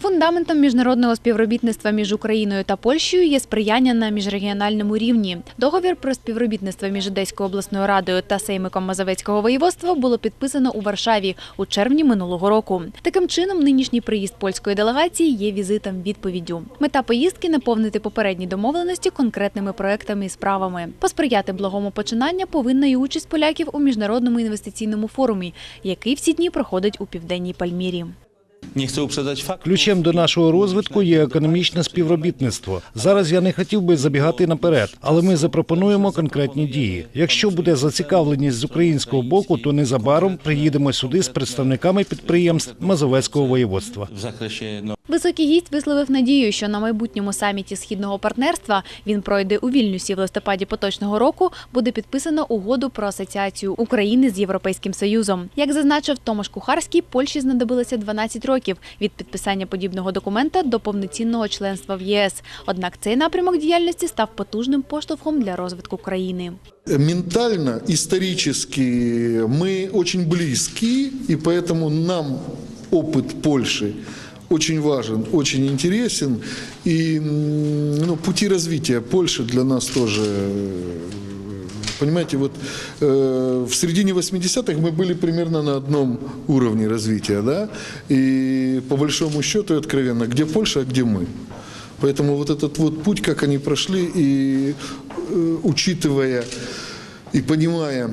Фундаментом міжнародного співробітництва між Україною та Польщею є сприяння на міжрегіональному рівні. Договір про співробітництво між Одеською обласною радою та Сеймиком Мазовецького воєводства було підписано у Варшаві у червні минулого року. Таким чином, нинішній приїзд польської делегації є візитом відповіддю. Мета поїздки наповнити попередні домовленості конкретними проектами і справами. Посприяти благому починання повинна і участь поляків у міжнародному інвестиційному форумі, який в ці дні проходить у південній Пальмірі. Ключем до нашого розвитку є економічне співробітництво. Зараз я не хотів би забігати наперед, але ми запропонуємо конкретні дії. Якщо буде зацікавленість з українського боку, то незабаром приїдемо сюди з представниками підприємств Мазовецького воєводства. W zakresie no, Високий гість висловив надію, що на майбутньому саміті східного партнерства він пройде у Вільнюсі в листопаді поточного року. Буде підписано угоду про асоціацію України з Європейським Союзом. Як зазначив Томаш Кухарський, Польщі знадобилося 12 років від підписання подібного документа до повноцінного членства в ЄС. Однак цей напрямок діяльності став потужним поштовхом для розвитку країни. Ментально, исторически мы очень близки, и поэтому нам опыт Польши очень важен, очень интересен. И ну, пути развития Польши для нас тоже э, Понимаете, вот э, в середине 80-х мы были примерно на одном уровне развития, да, и по большому счету, откровенно, где Польша, а где мы. Поэтому вот этот вот путь, как они прошли, и э, учитывая и понимая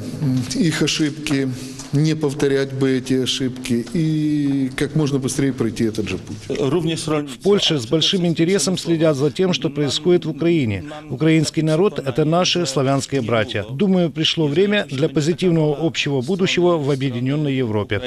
их ошибки, не повторять бы эти ошибки и как можно быстрее пройти этот же путь. В Польше с большим интересом следят за тем, что происходит в Украине. Украинский народ – это наши славянские братья. Думаю, пришло время для позитивного общего будущего в объединенной Европе.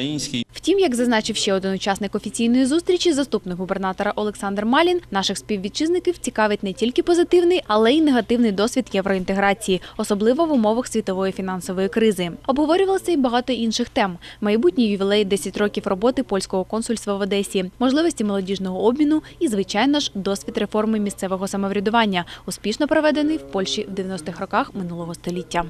Втім, як зазначив ще один учасник офіційної зустрічі, заступник губернатора Олександр Малін, наших співвітчизників цікавить не тільки позитивний, але й негативний досвід євроінтеграції, особливо в умовах світової фінансової кризи. Обговорювалося й багато інших тем: майбутній ювілей 10 років роботи польського консульства в Одесі, можливості молодіжного обміну і, звичайно ж, досвід реформи місцевого самоврядування, успішно проведений в Польщі в 90-х роках минулого століття.